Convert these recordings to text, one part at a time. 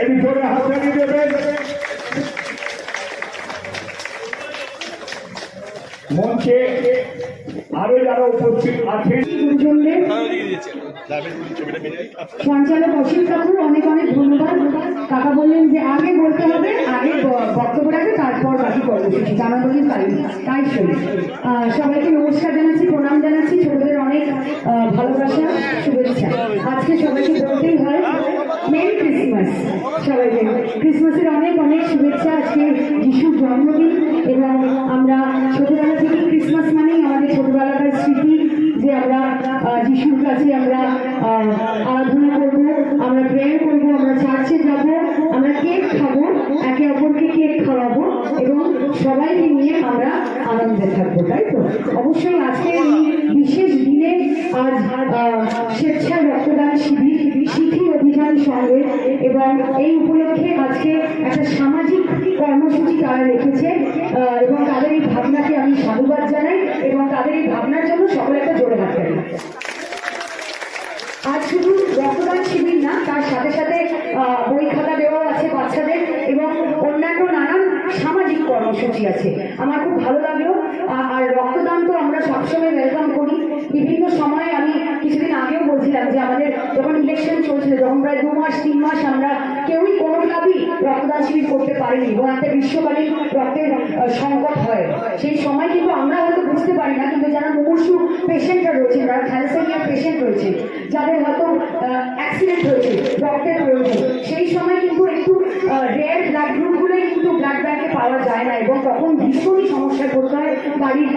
এই জোরে হাততালি দেবেন মঞ্চে আরও যারা উপস্থিত আছেন সঞ্চালক অসীম কাকুর অনেক অনেক ধন্যবাদ। কাকা বললেন যে আগে বলতে হবে, আগে বক্তব্য রাখবে তারপর বাকি কর্মসূচি। জানাবলির তাই তাই শুনি। সবাইকে নমস্কার জানাচ্ছি, প্রণাম জানাচ্ছি, ছোটদের অনেক ভালোবাসা, শুভেচ্ছা। আজকে সবাইকে বলতেই হয়, মেরি ক্রিসমাস সবাইকে। ক্রিসমাসের অনেক অনেক শুভেচ্ছা। আজকে যিশুর জন্মদিন এবং আমরা ছোটবেলা যিশুর কাছে আমরা আরাধনা করব আমরা প্রেয়ার করব আমরা চার্চে যাব আমরা কেক খাব একে অপরকে কেক খাওয়াবো এবং সবাইকে নিয়ে আমরা আনন্দে থাকব তাই তো? অবশ্যই আজকে এই বিশেষ দিনে আজ আহ, স্বেচ্ছায় রক্তদান শিবির শিথি অভিযান সঙ্গে এবং এই উপলক্ষে আজকে একটা সামাজিক কর্মসূচি তারা রেখেছে এবং তাদের এই ভাবনাকে আমি সাধুবাদ জানাই এবং তাদের এই ভাবনার জন্য সকলে একটা জোরে হাত তালি। আজ শুধু রক্তদান শিবির না, তার সাথে সাথে বই খাতা দেওয়াও আছে বাচ্চাদের এবং অন্যান্য নানান সামাজিক কর্মসূচি আছে। আমার খুব ভালো লাগল আর রক্তদান তো আমরা সবসময় ওয়েলকাম করি। বিভিন্ন সময়ে আমি কিছুদিন আগেও বলছিলাম যে আমাদের যখন ইলেকশন চলছিল, যখন প্রায় দু মাস, তিন মাস আমরা কেউই কোনো ক্লাবই রক্তদান শিবির করতে পারেনি একটা গ্রীষ্মকালীন রক্তের সংকট হয়। সেই সময় কিন্তু আমরা হয়তো বুঝতে পারি না, কিন্তু যারা মুমূর্ষু পেশেন্টরা রয়েছে, যারা থ্যালাসেমিয়া পেশেন্ট রয়েছে, যাদের হয়তো অ্যাক্সিডেন্ট হয়েছে, রক্তের প্রয়োজন, সেই সময় কিন্তু একটু রেয়ার ব্লাড গ্রুপগুলোই কিন্তু ব্লাড ব্যাংকে পাওয়া যায় না, এবং তখন ভীষণই সমস্যায় পড়তে হয় বাড়ির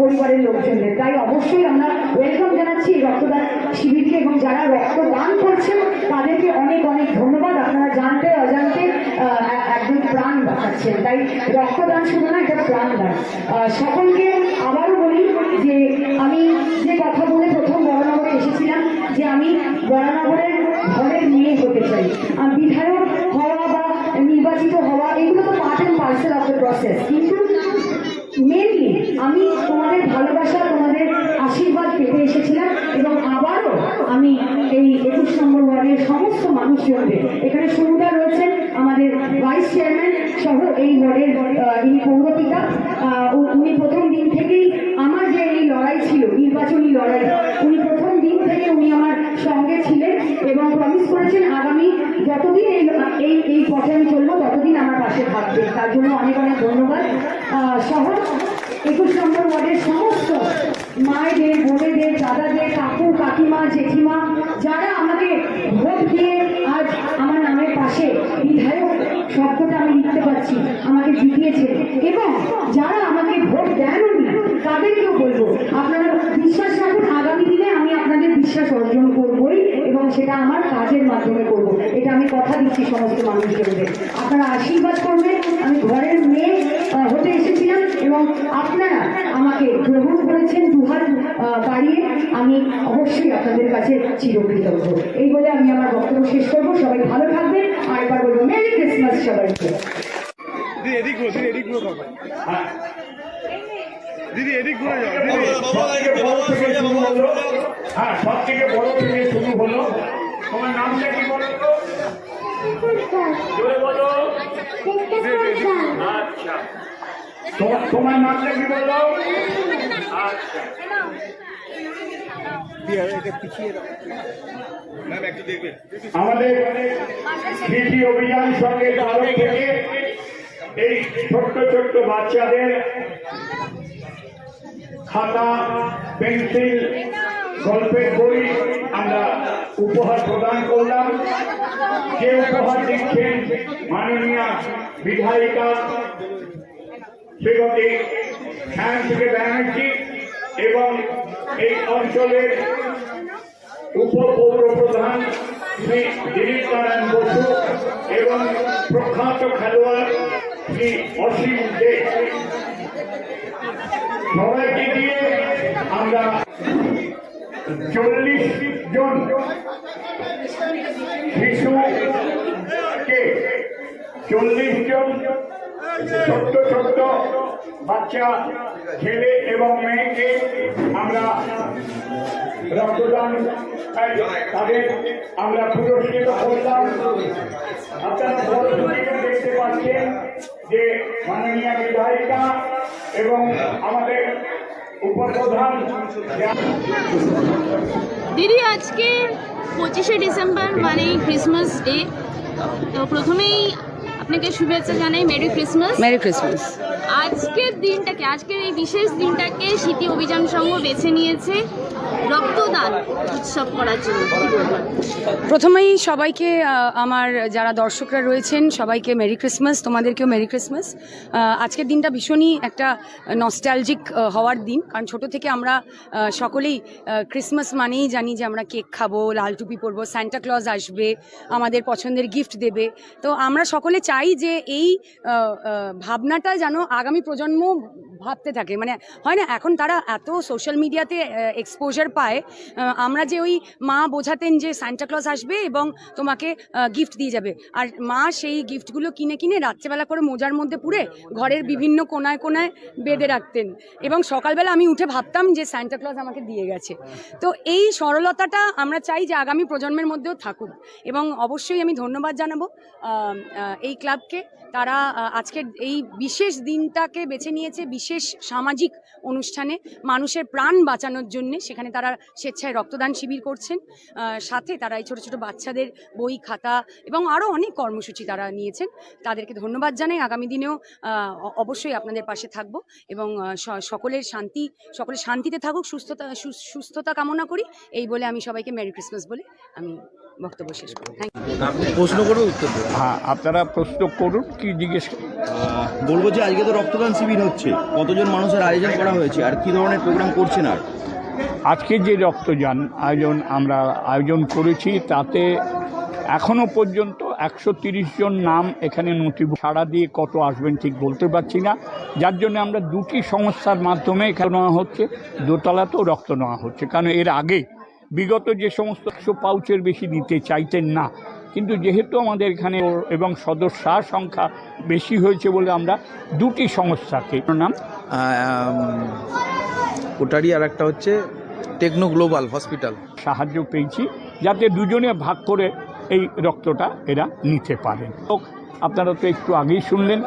পরিবারের লোকজনদের। তাই অবশ্যই আমরা ওয়েলকাম জানাচ্ছি রক্তদান শিবিরকে, এবং যারা রক্তদান করছেন, তাদেরকে অনেক অনেক ধন্যবাদ। আপনারা প্রাণ বাঁচাচ্ছেন তাই রক্তদান শুধু না এটা প্রাণদান আহ, সকলকে আবারও বলি যে আমি যে কথা বলে প্রথম বড়নগরে এসেছিলাম যে আমি বড়নগরের ঘরের মেয়ে হতে চাই। বিধায়ক হওয়া বা নির্বাচিত হওয়া এগুলো তো part and parcel of the process কিন্তু মেনলি আমি তোমাদের ভালোবাসা তোমাদের আশীর্বাদ পেতে এসেছিলাম এবং আবারও আমি এই একুশ নম্বর ওয়ার্ডের সমস্ত মানুষজনদের, এখানে সুবিধা রয়েছেন আমাদের ভাইস চেয়ারম্যান সহ এই ওয়ার্ডের ইনি পৌরপিতা উনি প্রথম দিন থেকেই আমার যে এই লড়াই ছিল, নির্বাচনী লড়াই, উনি প্রথম দিন থেকে উনি আমার সঙ্গে ছিলেন এবং প্রমিস করেছেন আগামী যতদিন এই এই এই পথে আমি চলবো, ততদিন আমার পাশে থাকবে তার জন্য অনেক অনেক ধন্যবাদ। সহ একুশ নম্বর ওয়ার্ডের সমস্ত মায়েদের বোনেদের দাদাদের কাকু কাকিমা জেঠিমা যারা আমাকে ভোট দিয়ে আজ আমার নামের পাশে বিধায়ক শব্দটা আমি লিখতে পারছি আমাকে জিতিয়েছে এবং যারা আমাকে ভোট দেননি তাদেরকেও বলব আপনারা বিশ্বাস রাখুন আগামী দিনে আমি আপনাদের বিশ্বাস অর্জন করবই এবং সেটা আমার কাজের মাধ্যমে করব এটা আমি কথা দিচ্ছি সমস্ত মানুষজনদের। আপনারা আশীর্বাদ করবেন আমি ঘরের মেয়ে হতে এসেছিলাম এবং আপনারা আমাকে গ্রহণ করেছেন দুহাত আহ, বাড়িয়ে। আমি অবশ্যই আপনাদের কাছে চিরকৃতজ্ঞ। এই বলে আমি আমার বক্তব্য শেষ করব। সবাই ভালো থাকবেন। আর একবার বলব মেরি ক্রিসমাস সবাইকে। দিদি এদিক এদিক ঘুরো দিদি এদিক ঘুরে যাও সব থেকে বড় থেকে শুরু হলো। হ্যাঁ সব থেকে বড় থেকে শুরু হলো। তোমার নামটা কি বলো। আচ্ছা। তোমার তোমার নামটা কি বলো? আচ্ছা। দিয়ে এটা পিছিয়ে দাও। ম্যাম একটু দেখবেন। আমাদের কৃষি অভিযান সঙ্গে তরফ থেকে এই ছোট্ট ছোট্ট বাচ্চাদের খাতা পেন্সিল গল্পের বই আমরা উপহার প্রদান করলাম। যে উপহার দিচ্ছেন মাননীয় বিধায়িকা শ্রীমতী সায়ন্তিকে ব্যানার্জি এবং এই অঞ্চলের উপপৌর প্রধান শ্রী দিলীপ নারায়ণ বসু এবং প্রখ্যাত খেলোয়াড় শ্রী অসীম দে। সবাইকে দিয়ে আমরা চল্লিশ জন শিশুকে চল্লিশ জন ছোট্ট ছোট্ট বাচ্চা, ছেলে এবং মেয়েকে আমরা রক্তদান তাদের আমরা পুরস্কৃত করলাম। আপনারা বড় দেখতে পাচ্ছেন যে মাননীয় বিধায়িকা এবং আমাদের উপপ্রধান দিদি আজকে পঁচিশে ডিসেম্বর মানে ক্রিসমাস ডে তো প্রথমেই আপনাকে শুভেচ্ছা জানাই মেরি ক্রিসমাস মেরি ক্রিসমাস আজকের দিনটাকে আজকের এই বিশেষ দিনটাকে স্মৃতি অভিযান সংঘ বেছে নিয়েছে। প্রথমেই সবাইকে আমার যারা দর্শকরা রয়েছেন, সবাইকে মেরি ক্রিসমাস তোমাদেরকেও মেরি ক্রিসমাস আজকের দিনটা ভীষণই একটা নস্টালজিক হওয়ার দিন। কারণ ছোট থেকে আমরা সকলেই ক্রিসমাস মানেই জানি যে আমরা কেক খাব, লাল টুপি পরবো স্যান্টা ক্লজ আসবে, আমাদের পছন্দের গিফট দেবে। তো আমরা সকলে চাই যে এই ভাবনাটা যেন আগামী প্রজন্ম ভাবতে থাকে। মানে হয় না, এখন তারা এত সোশ্যাল মিডিয়াতে এক্সপোজার পায় আমরা যে ওই মা বোঝাতেন যে সান্টা ক্লজ আসবে এবং তোমাকে গিফট দিয়ে যাবে। আর মা সেই গিফটগুলো কিনে কিনে রাত্রেবেলা করে মোজার মধ্যে পুরে ঘরের বিভিন্ন কোনায় কোনায় বেঁধে রাখতেন। এবং সকালবেলা আমি উঠে ভাবতাম যে সান্টা ক্লজ আমাকে দিয়ে গেছে। তো এই সরলতাটা আমরা চাই যে আগামী প্রজন্মের মধ্যেও থাকুক। এবং অবশ্যই আমি ধন্যবাদ জানাব এই ক্লাবকে। তারা আজকের এই বিশেষ দিনটাকে বেছে নিয়েছে বিশেষ সামাজিক অনুষ্ঠানে মানুষের প্রাণ বাঁচানোর জন্য। সেখানে তারা স্বেচ্ছায় রক্তদান শিবির করছেন। সাথে তারা এই ছোটো ছোটো বাচ্চাদের বই খাতা এবং আরও অনেক কর্মসূচি তারা নিয়েছেন। তাদেরকে ধন্যবাদ জানাই। আগামী দিনেও অবশ্যই আপনাদের পাশে থাকব এবং সকলের শান্তি সকলে শান্তিতে থাকুক সুস্থতা সুস্থতা কামনা করি। এই বলে আমি সবাইকে মেরি ক্রিসমাস বলে আমি বক্তব্য শেষ করি থ্যাংক ইউ। প্রশ্ন করবে উত্তর হ্যাঁ আপনারা প্রশ্ন করুন কি জিজ্ঞেস বলব যে আজকে তো রক্তদান শিবির হচ্ছে। কতজন মানুষের আয়োজন করা হয়েছে? আর কি ধরনের প্রোগ্রাম করছেন আর? আজকে যে রক্তযান আয়োজন আমরা আয়োজন করেছি, তাতে এখনও পর্যন্ত একশো জন নাম এখানে নথি সাড়া দিয়ে কত আসবেন ঠিক বলতে পারছি না। যার জন্য আমরা দুটি সংস্থার মাধ্যমে এখানে নেওয়া হচ্ছে, দোতলাতেও রক্ত নেওয়া হচ্ছে। কারণ এর আগে বিগত যে সমস্ত একশো পাউচের বেশি নিতে চাইতেন না, কিন্তু যেহেতু আমাদের এখানে এবং সদস্যার সংখ্যা বেশি হয়েছে বলে আমরা দুটি সংস্থাকে নাম ওটারই আর একটা হচ্ছে টেকনো গ্লোবাল হসপিটাল। সাহায্য পেয়েছি যাতে দুজনে ভাগ করে এই রক্তটা এরা নিতে পারেন আপনারা তো একটু আগেই শুনলেন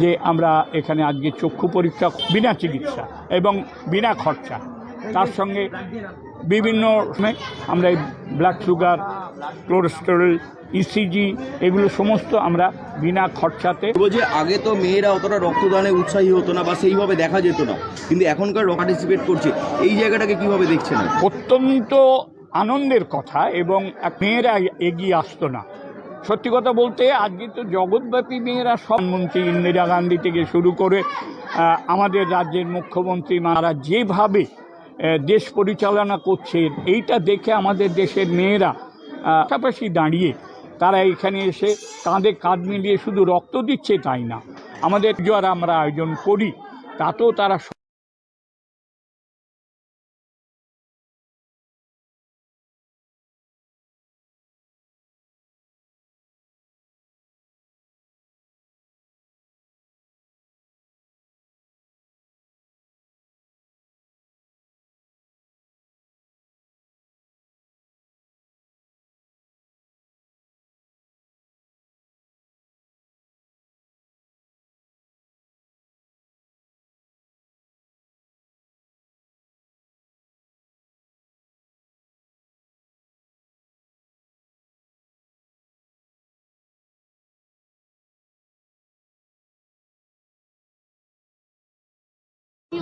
যে আমরা এখানে আজকে চক্ষু পরীক্ষা, বিনা চিকিৎসা এবং বিনা খরচা। তার সঙ্গে বিভিন্ন সময় আমরা এই ব্লাড সুগার কোলেস্টেরল ইসিজি এগুলো সমস্ত আমরা বিনা খরচাতে যে আগে তো মেয়েরা অতটা রক্তদানে উৎসাহী হতো না বা সেইভাবে দেখা যেত না। কিন্তু এখনকার পার্টিসিপেট করছে। এই জায়গাটাকে কীভাবে দেখছেন? অত্যন্ত আনন্দের কথা এবং মেয়েরা এগিয়ে আসতো না। সত্যি কথা বলতে আজকে তো জগৎব্যাপী মেয়েরা মন্ত্রী ইন্দিরা গান্ধী থেকে শুরু করে আমাদের রাজ্যের মুখ্যমন্ত্রী মারা যেভাবে দেশ পরিচালনা করছেন এইটা দেখে আমাদের দেশের মেয়েরা পাশাপাশি দাঁড়িয়ে তারা এখানে এসে কাঁধে কাঁধ মিলিয়ে শুধু রক্ত দিচ্ছে তাই না। আমাদের যারা আমরা আয়োজন করি, তাতেও তারা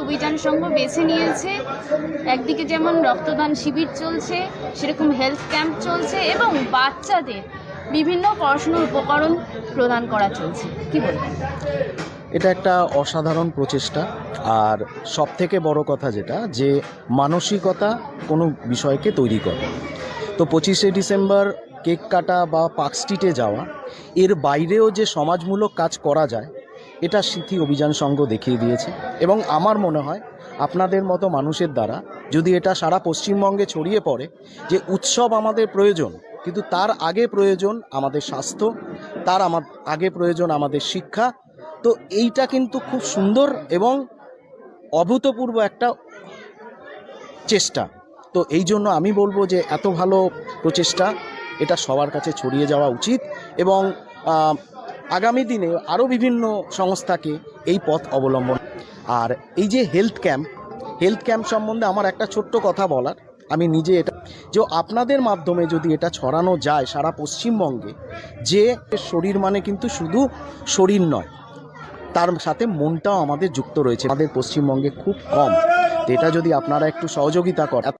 অভিযান সংঘ বেছে নিয়েছে। একদিকে যেমন রক্তদান শিবির চলছে, সেরকম হেলথ ক্যাম্প চলছে এবং বাচ্চাদের বিভিন্ন পড়াশোনার উপকরণ প্রদান করা চলছে। কি বলবেন? এটা একটা অসাধারণ প্রচেষ্টা। আর সব থেকে বড় কথা যেটা, যে মানসিকতা কোনো বিষয়কে তৈরি করে তো পঁচিশে ডিসেম্বর কেক কাটা বা পার্ক স্ট্রিটে যাওয়া, এর বাইরেও যে সমাজমূলক কাজ করা যায় এটা স্মৃতি অভিযান সংঘ দেখিয়ে দিয়েছে। এবং আমার মনে হয় আপনাদের মতো মানুষের দ্বারা যদি এটা সারা পশ্চিমবঙ্গে ছড়িয়ে পড়ে যে উৎসব আমাদের প্রয়োজন, কিন্তু তার আগে প্রয়োজন আমাদের স্বাস্থ্য, তার আমার আগে প্রয়োজন আমাদের শিক্ষা, তো এইটা কিন্তু খুব সুন্দর এবং অভূতপূর্ব একটা চেষ্টা। তো এই জন্য আমি বলব যে এত ভালো প্রচেষ্টা এটা সবার কাছে ছড়িয়ে যাওয়া উচিত এবং আগামী দিনে আরও বিভিন্ন সংস্থাকে এই পথ অবলম্বন। আর এই যে হেলথ ক্যাম্প হেলথ ক্যাম্প সম্বন্ধে আমার একটা ছোট্ট কথা বলার। আমি নিজে এটা, যে আপনাদের মাধ্যমে যদি এটা ছড়ানো যায় সারা পশ্চিমবঙ্গে, যে শরীর মানে কিন্তু শুধু শরীর নয়, তার সাথে মনটাও আমাদের যুক্ত রয়েছে। আমাদের পশ্চিমবঙ্গে খুব কম। এটা যদি আপনারা একটু সহযোগিতা করেন।